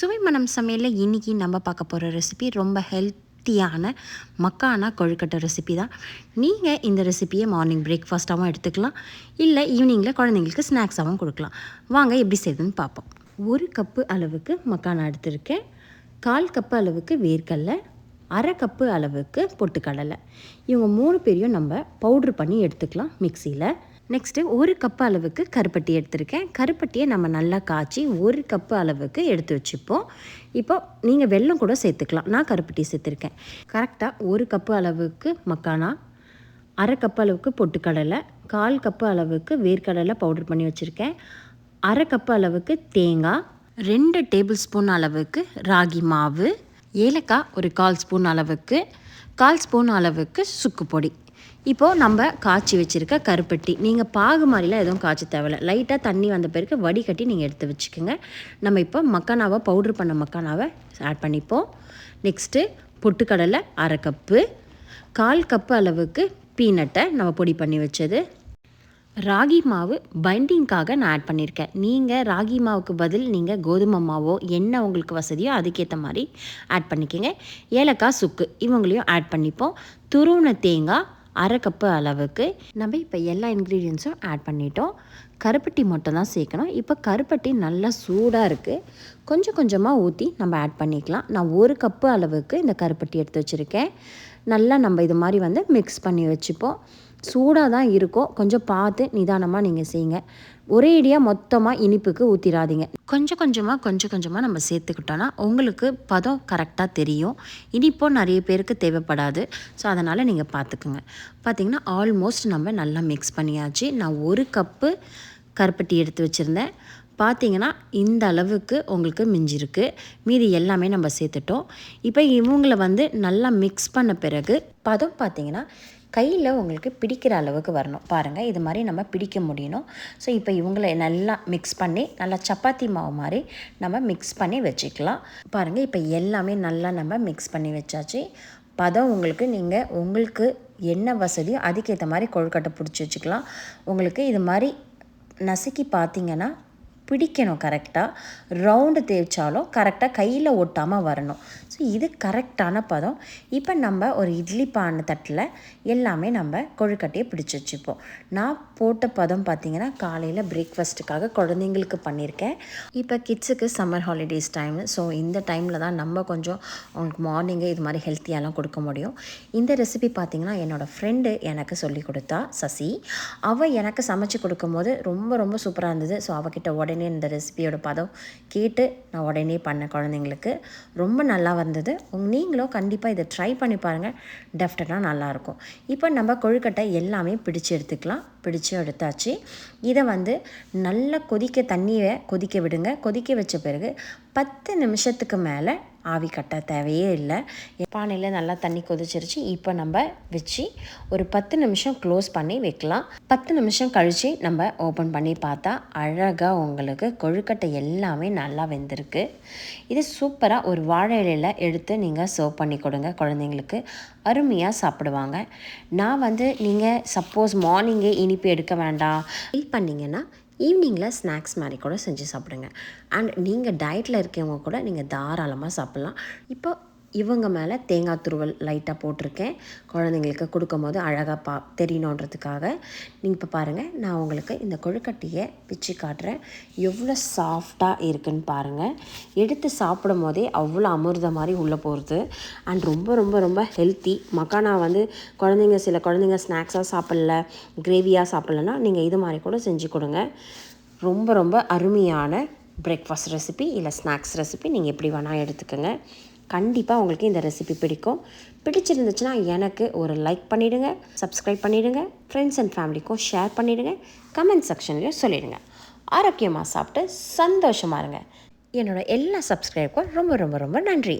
சுவை மனம் சமையலில் இன்றைக்கி நம்ம பார்க்க போகிற ரெசிபி ரொம்ப ஹெல்த்தியான மக்கானா கொழுக்கட்டை ரெசிபி தான். நீங்கள் இந்த ரெசிபியை மார்னிங் பிரேக்ஃபாஸ்ட்டாகவும் எடுத்துக்கலாம். இல்லை ஈவினிங்கில் குழந்தைங்களுக்கு ஸ்நாக்ஸாகவும் கொடுக்கலாம். வாங்க எப்படி செய்யுதுன்னு பார்ப்போம். ஒரு கப்பு அளவுக்கு மக்கானா எடுத்திருக்கேன். கால் கப்பு அளவுக்கு வேர்க்கடலை. அரை கப்பு அளவுக்கு பொட்டுக்கடலை. இவங்க மூணு பேரையும் நம்ம பவுட்ரு பண்ணி எடுத்துக்கலாம் மிக்சியில் நெக்ஸ்ட்டு ஒரு கப்பு அளவுக்கு கருப்பட்டி எடுத்திருக்கேன். கருப்பட்டியை நம்ம நல்லா காய்ச்சி ஒரு கப்பு அளவுக்கு எடுத்து வச்சுப்போம். இப்போ நீங்கள் வெல்லம் கூட சேர்த்துக்கலாம். நான் கருப்பட்டி சேர்த்துருக்கேன். கரெக்டாக ஒரு கப்பு அளவுக்கு மக்கானா அரை கப்பு அளவுக்கு பொட்டுக்கடலை கால் கப்பு அளவுக்கு வேர்க்கடலை பவுடர் பண்ணி வச்சுருக்கேன். அரை கப்பு அளவுக்கு தேங்காய் ரெண்டு டேபிள் ஸ்பூன் அளவுக்கு ராகி மாவு ஏலக்காய் ஒரு கால் ஸ்பூன் அளவுக்கு கால் ஸ்பூன் அளவுக்கு சுக்கு பொடி. இப்போது நம்ம காய்ச்சி வச்சுருக்க கருப்பட்டி. நீங்கள் பாகு மாதிரிலாம் எதுவும் காய்ச்சி தேவையில்ல. லைட்டாக தண்ணி வந்த பிறகு வடிகட்டி நீங்கள் எடுத்து வச்சுக்கோங்க. நம்ம இப்போ மக்கானாவை பவுட்ரு பண்ண மக்கானாவை ஆட் பண்ணிப்போம். நெக்ஸ்ட்டு பொட்டுக்கடலை அரை கப்பு கால் கப்பு அளவுக்கு பீனட்டை நம்ம பொடி பண்ணி வச்சது. ராகி மாவு பைண்டிங்காக நான் ஆட் பண்ணியிருக்கேன் நீங்கள் ராகி மாவுக்கு பதில் நீங்கள் கோதுமை மாவோ என்ன உங்களுக்கு வசதியோ அதுக்கேற்ற மாதிரி ஆட் பண்ணிக்கோங்க. ஏலக்காய் சுக்கு இவங்களையும் ஆட் பண்ணிப்போம். துருவன தேங்காய் அரை கப்பு அளவுக்கு நம்ம இப்போ எல்லா இன்க்ரீடியன்ஸும் ஆட் பண்ணிட்டோம். கருப்பட்டி மட்டும் தான் சேர்க்கணும். இப்போ கருப்பட்டி நல்லா சூடாக இருக்குது கொஞ்சம் கொஞ்சமாக ஊற்றி நம்ம ஆட் பண்ணிக்கலாம். நான் ஒரு கப்பு அளவுக்கு இந்த கருப்பட்டி எடுத்து வச்சுருக்கேன். நல்லா நம்ம இது மாதிரி வந்து மிக்ஸ் பண்ணி வச்சுப்போம். சூடாக தான் இருக்கும். கொஞ்சம் பார்த்து நிதானமாக நீங்கள் செய்யுங்க. ஒரே இடியாக மொத்தமாக இனிப்புக்கு ஊற்றிடாதீங்க கொஞ்சம் கொஞ்சமாக கொஞ்சம் கொஞ்சமாக நம்ம சேர்த்துக்கிட்டோன்னா உங்களுக்கு பதம் கரெக்டாக தெரியும். இனிப்போ நிறைய பேருக்கு தேவைப்படாது. ஸோ அதனால் நீங்கள் பார்த்துக்குங்க. பார்த்திங்கன்னா ஆல்மோஸ்ட் நம்ம நல்லா மிக்ஸ் பண்ணியாச்சு. நான் ஒரு கப்பு கருப்பட்டி எடுத்து வச்சுருந்தேன். பார்த்தீங்கன்னா இந்த அளவுக்கு உங்களுக்கு மிஞ்சிருக்கு. மீதி எல்லாமே நம்ம சேர்த்துட்டோம். இப்போ இவங்கள வந்து நல்லா மிக்ஸ் பண்ண பிறகு பதம் பார்த்தீங்கன்னா கையில் உங்களுக்கு பிடிக்கிற அளவுக்கு வரணும். பாருங்கள் இது மாதிரி நம்ம பிடிக்க முடியணும். ஸோ இப்போ இவங்களை நல்லா மிக்ஸ் பண்ணி நல்லா சப்பாத்தி மாவு மாதிரி நம்ம மிக்ஸ் பண்ணி வச்சுக்கலாம். பாருங்கள் இப்போ எல்லாமே நல்லா நம்ம மிக்ஸ் பண்ணி வச்சாச்சு. பதம் உங்களுக்கு நீங்கள் உங்களுக்கு என்ன வசதியோ அதுக்கேற்ற மாதிரி கொழுக்கட்டை பிடிச்சி வச்சுக்கலாம். உங்களுக்கு இது மாதிரி நசுக்கி பார்த்தீங்கன்னா பிடிக்கணும் கரெக்டாக ரவுண்டு தேய்ச்சாலும் கரெக்டாக கையில் ஒட்டாமல் வரணும். ஸோ இது கரெக்டான பதம். இப்போ நம்ம ஒரு இட்லி பானை தட்டில் எல்லாமே நம்ம கொழுக்கட்டையை பிடிச்சி வச்சுப்போம். நான் போட்ட பதம் பார்த்திங்கன்னா காலையில் பிரேக்ஃபாஸ்ட்டுக்காக குழந்தைங்களுக்கு பண்ணியிருக்கேன். இப்போ கிட்ஸுக்கு சம்மர் ஹாலிடேஸ் டைம் ஸோ இந்த டைமில் தான் நம்ம கொஞ்சம் அவங்களுக்கு மார்னிங்கே இது மாதிரி ஹெல்த்தியாலாம் கொடுக்க முடியும். இந்த ரெசிபி பார்த்திங்கன்னா என்னோடய ஃப்ரெண்டு எனக்கு சொல்லி கொடுத்தா சசி. அவள் எனக்கு சமைச்சு கொடுக்கும்போது ரொம்ப ரொம்ப சூப்பராக இருந்தது. ஸோ அவகிட்ட உடனே உடனே இந்த ரெசிபியோட பதம் கேட்டு நான் உடனே பண்ணேன் குழந்தைங்களுக்கு. ரொம்ப நல்லா வந்தது. நீங்களும் கண்டிப்பாக இதை ட்ரை பண்ணி பாருங்கள் டெஃபினட்டாக நல்லாயிருக்கும் இப்போ நம்ம கொழுக்கட்டை எல்லாமே பிடிச்சு எடுத்துக்கலாம். பிடிச்சு எடுத்தாச்சு. இதை வந்து நல்லா கொதிக்க தண்ணியை கொதிக்க விடுங்க. கொதிக்க வச்ச பிறகு பத்து நிமிஷத்துக்கு மேலே ஆவி கட்ட தேவையே இல்லை. பானையில் நல்லா தண்ணி கொதிச்சிருச்சு. இப்போ நம்ம வச்சு ஒரு பத்து நிமிஷம் க்ளோஸ் பண்ணி வைக்கலாம். பத்து நிமிஷம் கழித்து நம்ம ஓப்பன் பண்ணி பார்த்தா அழகாக உங்களுக்கு கொழுக்கட்டை எல்லாமே நல்லா வெந்திருக்கு. இது சூப்பராக ஒரு வாழை இலையில் எடுத்து நீங்கள் சர்வ் பண்ணி கொடுங்க. குழந்தைங்களுக்கு அருமையாக சாப்பிடுவாங்க. நான் வந்து நீங்கள் சப்போஸ் மார்னிங்கே இனிப்பு எடுக்க வேண்டாம். ஃபீல் பண்ணிங்கன்னா ஈவினிங்கில் ஸ்நாக்ஸ் மாதிரி கூட செஞ்சு சாப்பிடுங்க. அண்ட் நீங்கள் டயட்டில் இருக்கவங்க கூட நீங்கள் தாராளமாக சாப்பிட்லாம். இப்போ இவங்க மேலே தேங்காய் துருவல் லைட்டாக போட்டிருக்கேன். குழந்தைங்களுக்கு கொடுக்கும்போது அழகாக பா தெரியணுன்றதுக்காக. நீங்கள் இப்போ பாருங்கள் நான் உங்களுக்கு இந்த கொழுக்கட்டையை பிச்சு காட்டுறேன். எவ்வளோ சாஃப்டாக இருக்குன்னு பாருங்கள் எடுத்து சாப்பிடும் போதே அவ்வளோ அமிர்த மாதிரி உள்ளே போகிறது அண்ட் ரொம்ப ரொம்ப ரொம்ப ஹெல்த்தி மக்கானா வந்து குழந்தைங்க சில குழந்தைங்க ஸ்நாக்ஸாக சாப்பிடல கிரேவியாக சாப்பிட்லன்னா நீங்கள் இது மாதிரி கூட செஞ்சு கொடுங்க. ரொம்ப ரொம்ப அருமையான பிரேக்ஃபாஸ்ட் ரெசிபி இல்லை ஸ்நாக்ஸ் ரெசிபி நீங்கள் எப்படி வேணால் எடுத்துக்கோங்க. கண்டிப்பாக உங்களுக்கு இந்த ரெசிபி பிடிக்கும். பிடிச்சிருந்துச்சுன்னா எனக்கு ஒரு லைக் பண்ணிவிடுங்க சப்ஸ்கிரைப் பண்ணிவிடுங்க ஃப்ரெண்ட்ஸ் அண்ட் ஃபேமிலிக்கும் ஷேர் பண்ணிவிடுங்க கமெண்ட் செக்ஷன்லேயும் சொல்லிவிடுங்க ஆரோக்கியமாக சாப்பிட்டு சந்தோஷமாக இருங்க. என்னோடய எல்லா சப்ஸ்கிரைபுக்கும் ரொம்ப ரொம்ப ரொம்ப நன்றி.